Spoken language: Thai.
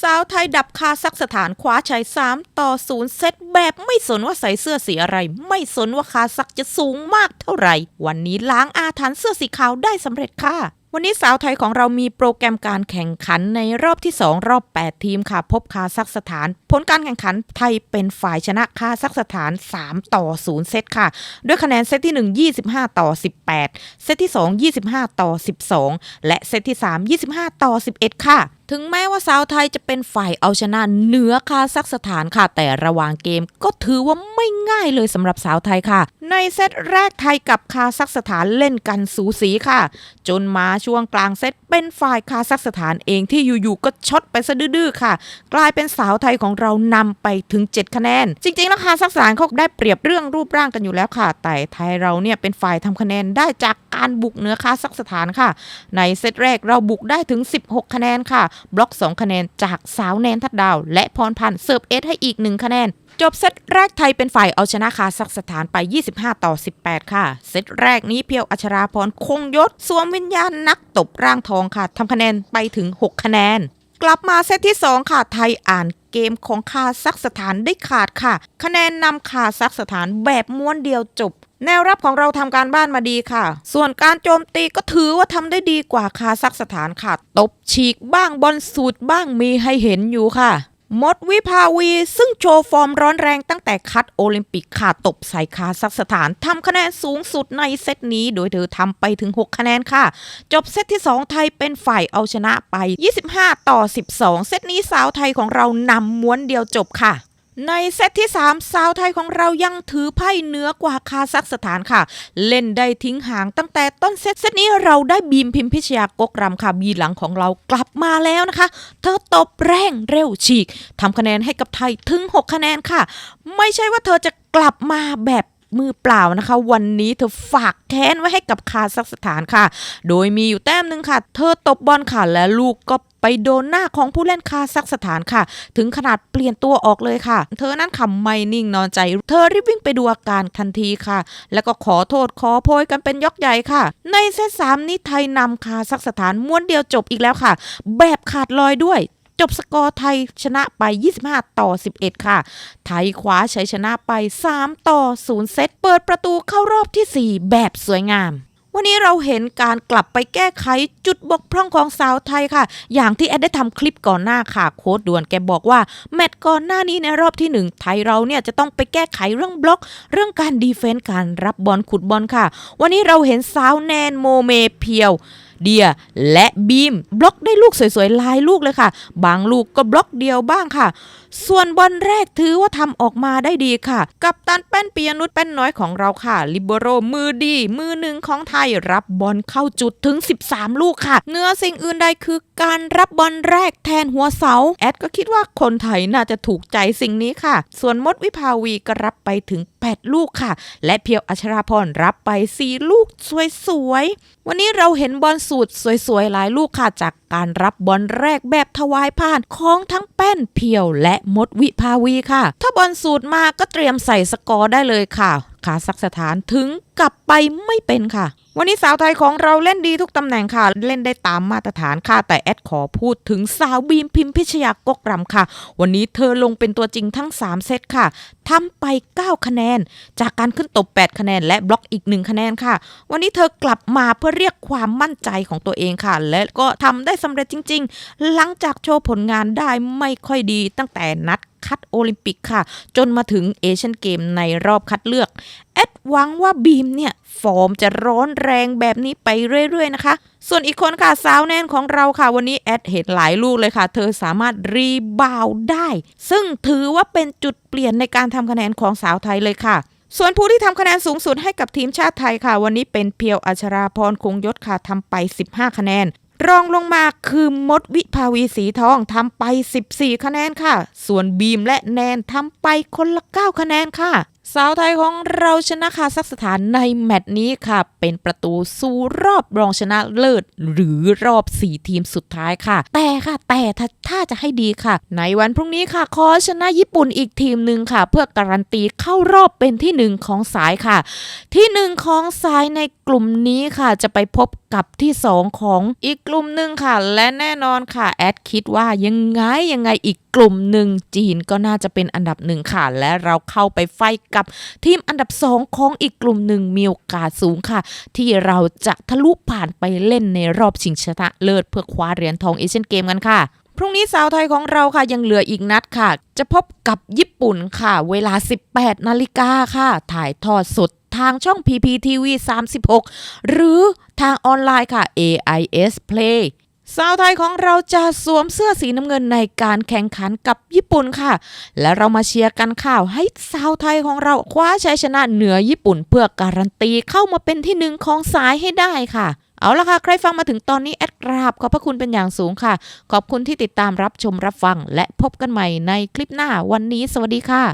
สาวไทยดับคาซักสถานคว้าชัย 3 ต่อ 0 เซตแบบไม่สนว่าใส่เสื้อสีอะไร ไม่สนว่าคาซักจะสูงมากเท่าไหร่ วันนี้ล้างอาถรรพ์เสื้อสีขาวได้สำเร็จค่ะวันนี้สาวไทยของเรามีโปรแกรมการแข่งขันในรอบที่ 2 รอบ 8 ทีมค่ะ พบคาซักสถาน ผลการแข่งขันไทยเป็นฝ่ายชนะคาซักสถาน 3 ต่อ 0 เซตค่ะ ด้วยคะแนนเซตที่ 1 25 ต่อ 18 เซตที่ 2 25 ต่อ 12 และเซตที่ 3 25 ต่อ 11 ค่ะถึงแม้ว่าสาวไทยจะเป็นฝ่ายเอาชนะเหนือคาซักสถานค่ะ แต่ระหว่างเกมก็ถือว่าไม่ง่ายเลยสำหรับสาวไทยค่ะ ในเซตแรกไทยกับคาซักสถานเล่นกันสูสีค่ะ จนมาช่วงกลางเซตเป็นฝ่ายคาซักสถานเองที่อยู่ๆก็ช็อตไปซะดื้อๆค่ะ กลายเป็นสาวไทยของเรานำไปถึง 7 คะแนน จริงๆแล้วคาซักสถานเขาได้เปรียบเรื่องรูปร่างกันอยู่แล้วค่ะ แต่ไทยเราเนี่ยเป็นฝ่ายทำคะแนนได้จากการบุกเนื้อคาซักสถานค่ะ ในเซตแรกเราบุกได้ถึง 16 คะแนนค่ะ บล็อก 2 คะแนนจากสาวแนนทัดดาว และพรพันธ์เสิร์ฟเอสให้อีก 1 คะแนน จบเซตแรกไทยเป็นฝ่ายเอาชนะคาซักสถานไป 25 ต่อ 18 ค่ะ เซตแรกนี้เพียวอัชราพรคงยศ สวมวิญญาณนักตบร่างทองค่ะทำคะแนนไปถึง 6 คะแนน กลับมาเซตที่ 2 ค่ะ ไทยอ่านเกมของคาซักสถานได้ขาดค่ะ คะแนนนำคาซักสถานแบบม้วนเดียวจบแนวรับของเราทำการบ้านมาดีค่ะ ส่วนการโจมตีก็ถือว่าทำได้ดีกว่าคาซักสถานค่ะ ตบฉีกบ้างบอลสูตรบ้างมีให้เห็นอยู่ค่ะ มดวิภาวีซึ่งโชว์ฟอร์มร้อนแรงตั้งแต่คัดโอลิมปิกขาดตบใส่คาซักสถานทำคะแนนสูงสุดในเซตนี้ โดยเธอทำไปถึง 6 คะแนนค่ะ จบเซตที่ 2 ไทยเป็นฝ่ายเอาชนะไป 25 ต่อ 12 เซตนี้สาวไทยของเรานำม้วนเดียวจบค่ะ ในเซตที่ 3 สาวไทยของเรายังถือไพ่เหนือกว่าคาซักสถานค่ะ เล่นได้ทิ้งห่างตั้งแต่ต้นเซตเซตนี้เราได้บีมพิมพิชยากกรำค่ะบีหลังของเรากลับมาแล้วนะคะ เธอตบแรงเร็วฉีกทำคะแนนให้กับไทยถึง 6 คะแนนค่ะ ไม่ใช่ว่าเธอจะกลับมาแบบ มือเปล่านะคะ วันนี้เธอฝากแค้นไว้ให้กับคาซักสถานค่ะ โดยมีอยู่แต้มหนึ่งค่ะ เธอตบบอลค่ะและลูกก็ไปโดนหน้าของผู้เล่นคาซักสถานค่ะ ถึงขนาดเปลี่ยนตัวออกเลยค่ะ เธอนั้นขำไม่นิ่งนอนใจ เธอรีบวิ่งไปดูอาการทันทีค่ะ แล้วก็ขอโทษขอโพยกันเป็นยกใหญ่ค่ะ ในเซตสามนี้ไทยนำคาซักสถานม้วนเดียวจบอีกแล้วค่ะ แบบขาดลอยด้วย จบสกอร์ไทยชนะไป 25 ต่อ 11 ค่ะ ไทยคว้าชัยชนะไป 3 ต่อ 0 เซต เปิดประตูเข้ารอบที่ 4 แบบสวยงามวันนี้เราเห็นการกลับไปแก้ไขจุดบกพร่องของสาวไทยค่ะ อย่างที่แอดได้ทำคลิปก่อนหน้าค่ะ โค้ดด่วนแกบอกว่า แมตช์ก่อนหน้านี้ในรอบที่หนึ่งไทยเราเนี่ยจะต้องไปแก้ไขเรื่องบล็อก เรื่องการดีเฟนต์การรับบอลขุดบอลค่ะ วันนี้เราเห็นสาวแนนโมเมเพียว เดียและบีมบล็อกได้ลูกสวยๆลายลูกเลยค่ะ บางลูกก็บล็อกเดียวบ้างค่ะส่วนบอลแรกถือว่าทำออกมาได้ดีค่ะ กับตันแป้นปียนุชแป้นน้อยของเราค่ะ ลิเบโรมือดี มือหนึ่งของไทยรับบอลเข้าจุดถึง 13 ลูกค่ะ เนื้อสิ่งอื่นใดคือการรับบอลแรกแทนหัวเสา แอดก็คิดว่าคนไทยน่าจะถูกใจสิ่งนี้ค่ะ ส่วนมดวิภาวีก็รับไปถึง 8 ลูกค่ะ และเพียวอัชราพรรับไป 4 ลูกสวยๆ วันนี้เราเห็นบอลสูตรสวยๆ หลายลูกค่ะจากการรับบอลแรกแบบถวายผ่านของทั้งแป้นเพียวและมดวิภาวีค่ะ ถ้าบอลสูตรมาก็เตรียมใส่สกอร์ได้เลยค่ะคาซักสถานถึงกลับไปไม่เป็นค่ะ วันนี้สาวไทยของเราเล่นดีทุกตำแหน่งค่ะ เล่นได้ตามมาตรฐานค่ะ แต่แอดขอพูดถึงสาวบีมพิมพิชยากกรำค่ะ วันนี้เธอลงเป็นตัวจริงทั้ง 3 เซตค่ะทำไป 9 คะแนน จากการขึ้นตบ 8 คะแนน และบล็อกอีก 1 คะแนนค่ะ วันนี้เธอกลับมาเพื่อเรียกความมั่นใจของตัวเองค่ะ และก็ทำได้สำเร็จจริง ๆ หลังจากโชว์ผลงานได้ไม่ค่อยดีตั้งแต่นัด คัดโอลิมปิกค่ะ จนมาถึงเอเชียนเกมในรอบคัดเลือก แอดหวังว่าบีมเนี่ย ฟอร์มจะร้อนแรงแบบนี้ไปเรื่อย ๆ นะคะ ส่วนอีกคนค่ะ สาวแนนของเราค่ะวันนี้แอดเห็นหลายลูกเลยค่ะ เธอสามารถรีบาวได้ ซึ่งถือว่าเป็นจุดเปลี่ยนในการทำคะแนนของสาวไทยเลยค่ะส่วนผู้ที่ทำคะแนนสูงสุดให้กับทีมชาติไทยค่ะ วันนี้เป็นเพียวอัชราพรคงยศค่ะทำไป 15 คะแนน รองลงมาคือมดวิภาวีสีทองทำไป 14 คะแนนค่ะ ส่วนบีมและแนนทำไปคนละ 9 คะแนนค่ะ สาวไทยของเราชนะคาซักสถานในแมตช์นี้ค่ะ เป็นประตูสู่รอบรองชนะเลิศ หรือรอบ 4 ทีมสุดท้ายค่ะ แต่ค่ะ แต่ถ้าจะให้ดีค่ะ ในวันพรุ่งนี้ค่ะ ขอชนะญี่ปุ่นอีกทีมหนึ่งค่ะ เพื่อการันตีเข้ารอบเป็นที่หนึ่งของสายค่ะ ที่หนึ่งของสายในกลุ่มนี้ค่ะ จะไปพบกับที่ 2 ของอีกกลุ่มหนึ่งค่ะ และแน่นอนค่ะ แอดคิดว่ายังไงยังไงอีกกลุ่มหนึ่งจีนก็น่าจะเป็นอันดับหนึ่งค่ะ และเราเข้าไปไฟกับทีมอันดับ 2 ของอีกกลุ่มหนึ่งมีโอกาสสูงค่ะ ที่เราจะทะลุผ่านไปเล่นในรอบชิงชนะเลิศเพื่อคว้าเหรียญทองเอเชียนเกมกันค่ะพรุ่งนี้สาวไทยของเราค่ะยังเหลืออีกนัดค่ะ จะพบกับญี่ปุ่นค่ะ เวลา 18 นาฬิกาค่ะ ถ่ายทอดสดทางช่อง PPTV 36 หรือทางออนไลน์ค่ะ AIS Play สาวไทยของเราจะสวมเสื้อสีน้ำเงินในการแข่งขันกับญี่ปุ่นค่ะ และเรามาเชียร์กันข่าวให้สาวไทยของเราคว้าชัยชนะเหนือญี่ปุ่น เพื่อการันตีเข้ามาเป็นที่หนึ่งของสายให้ได้ค่ะเอาละค่ะ ใครฟังมาถึงตอนนี้แอดกราบขอบพระคุณเป็นอย่างสูงค่ะ ขอบคุณที่ติดตามรับชมรับฟัง และพบกันใหม่ในคลิปหน้าวันนี้ สวัสดีค่ะ